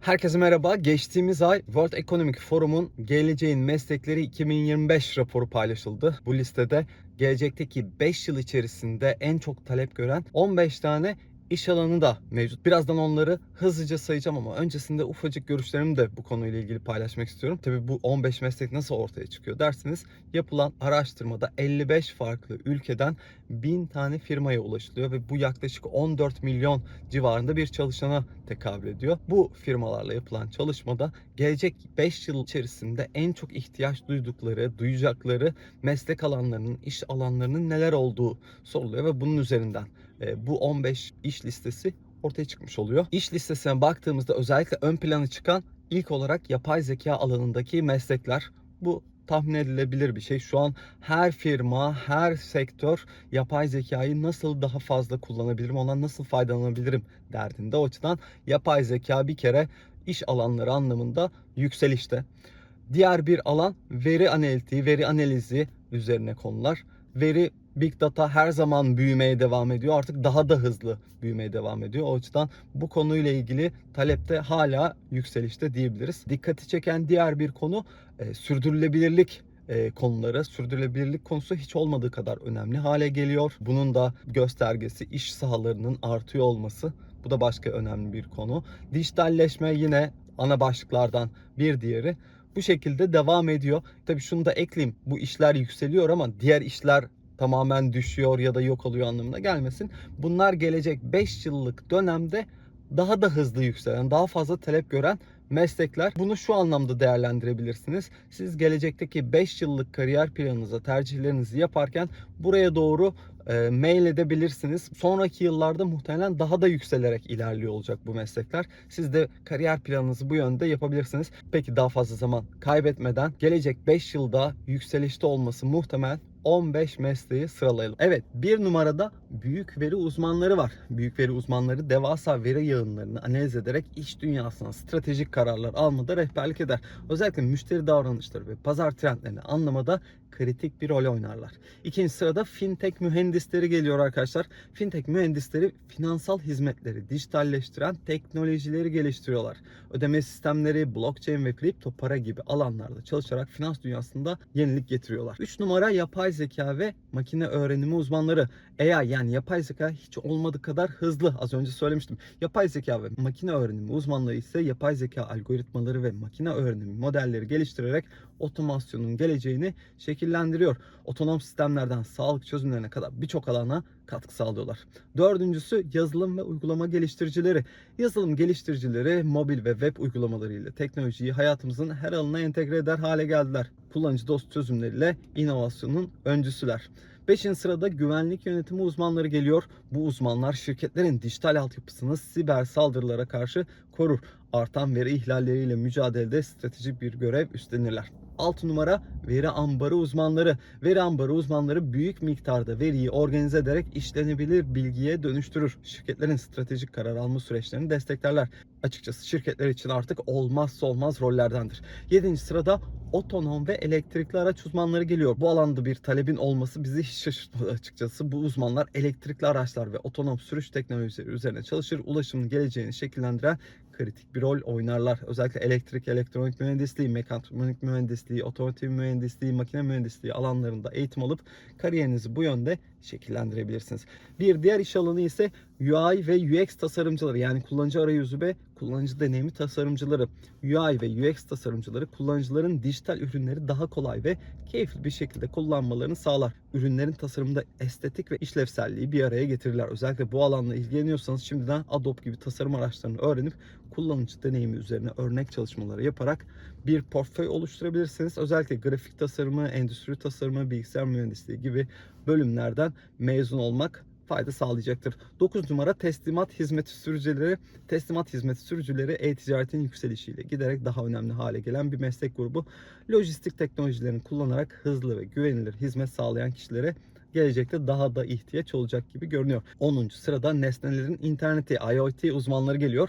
Herkese merhaba. Geçtiğimiz ay World Economic Forum'un Geleceğin Meslekleri 2025 raporu paylaşıldı. Bu listede gelecekteki 5 yıl içerisinde en çok talep gören 15 tane iş alanı da mevcut. Birazdan onları hızlıca sayacağım ama öncesinde ufacık görüşlerimi de bu konuyla ilgili paylaşmak istiyorum. Tabii bu 15 meslek nasıl ortaya çıkıyor derseniz yapılan araştırmada 55 farklı ülkeden 1000 tane firmaya ulaşılıyor ve bu yaklaşık 14 milyon civarında bir çalışana tekabül ediyor. Bu firmalarla yapılan çalışmada gelecek 5 yıl içerisinde en çok ihtiyaç duydukları, duyacakları meslek alanlarının, iş alanlarının neler olduğu soruluyor ve bunun üzerinden bu 15 iş listesi ortaya çıkmış oluyor. İş listesine baktığımızda özellikle ön plana çıkan ilk olarak yapay zeka alanındaki meslekler. Bu tahmin edilebilir bir şey. Şu an her firma, her sektör yapay zekayı nasıl daha fazla kullanabilirim, ondan nasıl faydalanabilirim derdinde. O açıdan yapay zeka bir kere iş alanları anlamında yükselişte. Diğer bir alan veri analitiği, veri analizi üzerine konular. Veri Big Data her zaman büyümeye devam ediyor. Artık daha da hızlı büyümeye devam ediyor. O açıdan bu konuyla ilgili talepte hala yükselişte diyebiliriz. Dikkati çeken diğer bir konu e, sürdürülebilirlik e, konuları. Sürdürülebilirlik konusu hiç olmadığı kadar önemli hale geliyor. Bunun da göstergesi iş sahalarının artıyor olması. Bu da başka önemli bir konu. Dijitalleşme yine ana başlıklardan bir diğeri bu şekilde devam ediyor. Tabii şunu da ekleyeyim. Bu işler yükseliyor ama diğer işler tamamen düşüyor ya da yok oluyor anlamına gelmesin. Bunlar gelecek 5 yıllık dönemde daha da hızlı yükselen, daha fazla talep gören meslekler. Bunu şu anlamda değerlendirebilirsiniz. Siz gelecekteki 5 yıllık kariyer planınıza, tercihlerinizi yaparken buraya doğru e, mail edebilirsiniz. Sonraki yıllarda muhtemelen daha da yükselerek ilerliyor olacak bu meslekler. Siz de kariyer planınızı bu yönde yapabilirsiniz. Peki daha fazla zaman kaybetmeden gelecek 5 yılda yükselişte olması muhtemel 15 mesleği sıralayalım. Evet bir numarada büyük veri uzmanları var. Büyük veri uzmanları devasa veri yığınlarını analiz ederek iş dünyasına stratejik kararlar almada rehberlik eder. Özellikle müşteri davranışları ve pazar trendlerini anlamada kritik bir rol oynarlar. İkinci sırada fintech mühendisleri geliyor arkadaşlar. Fintech mühendisleri finansal hizmetleri dijitalleştiren teknolojileri geliştiriyorlar. Ödeme sistemleri, blockchain ve kripto para gibi alanlarda çalışarak finans dünyasında yenilik getiriyorlar. 3 numara yapay zeka ve makine öğrenimi uzmanları. AI yani yapay zeka hiç olmadığı kadar hızlı. Az önce söylemiştim. Yapay zeka ve makine öğrenimi uzmanları ise yapay zeka algoritmaları ve makine öğrenimi modelleri geliştirerek otomasyonun geleceğini şekillendiriyor. Otonom sistemlerden sağlık çözümlerine kadar birçok alana katkı sağlıyorlar. Dördüncüsü yazılım ve uygulama geliştiricileri. Yazılım geliştiricileri mobil ve web uygulamalarıyla teknolojiyi hayatımızın her alanına entegre eder hale geldiler. Kullanıcı dost çözümleriyle inovasyonun öncüsüler. Beşinci sırada güvenlik yönetimi uzmanları geliyor. Bu uzmanlar şirketlerin dijital altyapısını siber saldırılara karşı korur. Artan veri ihlalleriyle mücadelede stratejik bir görev üstlenirler. 6 numara veri ambarı uzmanları. Veri ambarı uzmanları büyük miktarda veriyi organize ederek işlenebilir bilgiye dönüştürür. Şirketlerin stratejik karar alma süreçlerini desteklerler. Açıkçası şirketler için artık olmazsa olmaz rollerdendir. 7. sırada otonom ve elektrikli araç uzmanları geliyor. Bu alanda bir talebin olması bizi hiç şaşırtmadı açıkçası. Bu uzmanlar elektrikli araçlar ve otonom sürüş teknolojileri üzerine çalışır. Ulaşımın geleceğini şekillendiren kritik bir rol oynarlar. Özellikle elektrik, elektronik mühendisliği, mekatronik mühendisliği, otomotiv mühendisliği, makine mühendisliği alanlarında eğitim alıp kariyerinizi bu yönde şekillendirebilirsiniz. Bir diğer iş alanı ise UI ve UX tasarımcıları yani kullanıcı arayüzü ve kullanıcı deneyimi tasarımcıları. UI ve UX tasarımcıları kullanıcıların dijital ürünleri daha kolay ve keyifli bir şekilde kullanmalarını sağlar. Ürünlerin tasarımında estetik ve işlevselliği bir araya getirirler. Özellikle bu alanla ilgileniyorsanız şimdiden Adobe gibi tasarım araçlarını öğrenip kullanıcı deneyimi üzerine örnek çalışmaları yaparak bir portföy oluşturabilirsiniz. Özellikle grafik tasarımı, endüstri tasarımı, bilgisayar mühendisliği gibi bölümlerden mezun olmak fayda sağlayacaktır. 9 numara teslimat hizmeti sürücüleri. Teslimat hizmeti sürücüleri e-ticaretin yükselişiyle giderek daha önemli hale gelen bir meslek grubu. Lojistik teknolojilerini kullanarak hızlı ve güvenilir hizmet sağlayan kişilere gelecekte daha da ihtiyaç olacak gibi görünüyor. 10. sırada nesnelerin interneti IoT uzmanları geliyor.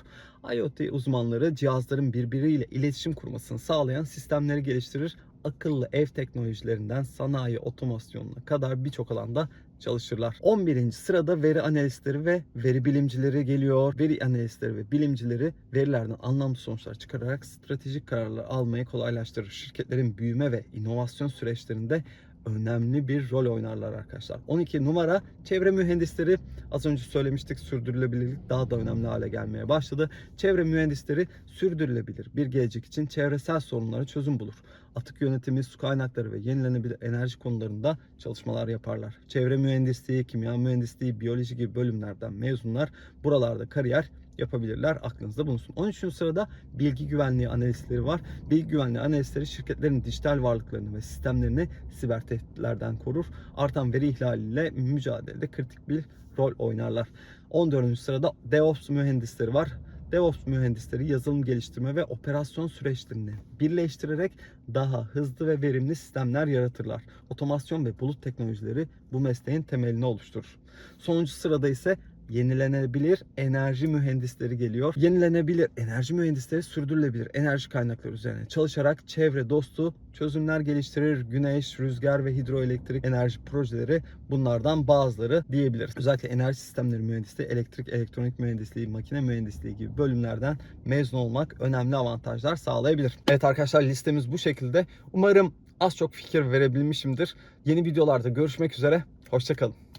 IoT uzmanları cihazların birbiriyle iletişim kurmasını sağlayan sistemleri geliştirir. akıllı ev teknolojilerinden sanayi otomasyonuna kadar birçok alanda çalışırlar. 11. sırada veri analistleri ve veri bilimcileri geliyor. Veri analistleri ve bilimcileri verilerden anlamlı sonuçlar çıkararak stratejik kararlar almayı kolaylaştırır. Şirketlerin büyüme ve inovasyon süreçlerinde önemli bir rol oynarlar arkadaşlar. 12 numara çevre mühendisleri. Az önce söylemiştik sürdürülebilirlik daha da önemli hale gelmeye başladı. Çevre mühendisleri sürdürülebilir bir gelecek için çevresel sorunlara çözüm bulur. Atık yönetimi, su kaynakları ve yenilenebilir enerji konularında çalışmalar yaparlar. Çevre mühendisliği, kimya mühendisliği, biyoloji gibi bölümlerden mezunlar buralarda kariyer yapabilirler. Aklınızda bulunsun. 13. sırada bilgi güvenliği analistleri var. Bilgi güvenliği analistleri şirketlerin dijital varlıklarını ve sistemlerini siber tehditlerden korur. Artan veri ihlaliyle mücadelede kritik bir rol oynarlar. 14. sırada DevOps mühendisleri var. DevOps mühendisleri yazılım geliştirme ve operasyon süreçlerini birleştirerek daha hızlı ve verimli sistemler yaratırlar. Otomasyon ve bulut teknolojileri bu mesleğin temelini oluşturur. Sonuncu sırada ise yenilenebilir enerji mühendisleri geliyor. Yenilenebilir enerji mühendisleri sürdürülebilir enerji kaynakları üzerine çalışarak çevre dostu çözümler geliştirir. Güneş, rüzgar ve hidroelektrik enerji projeleri bunlardan bazıları diyebiliriz. Özellikle enerji sistemleri mühendisliği, elektrik, elektronik mühendisliği, makine mühendisliği gibi bölümlerden mezun olmak önemli avantajlar sağlayabilir. Evet arkadaşlar listemiz bu şekilde. Umarım az çok fikir verebilmişimdir. Yeni videolarda görüşmek üzere. Hoşçakalın.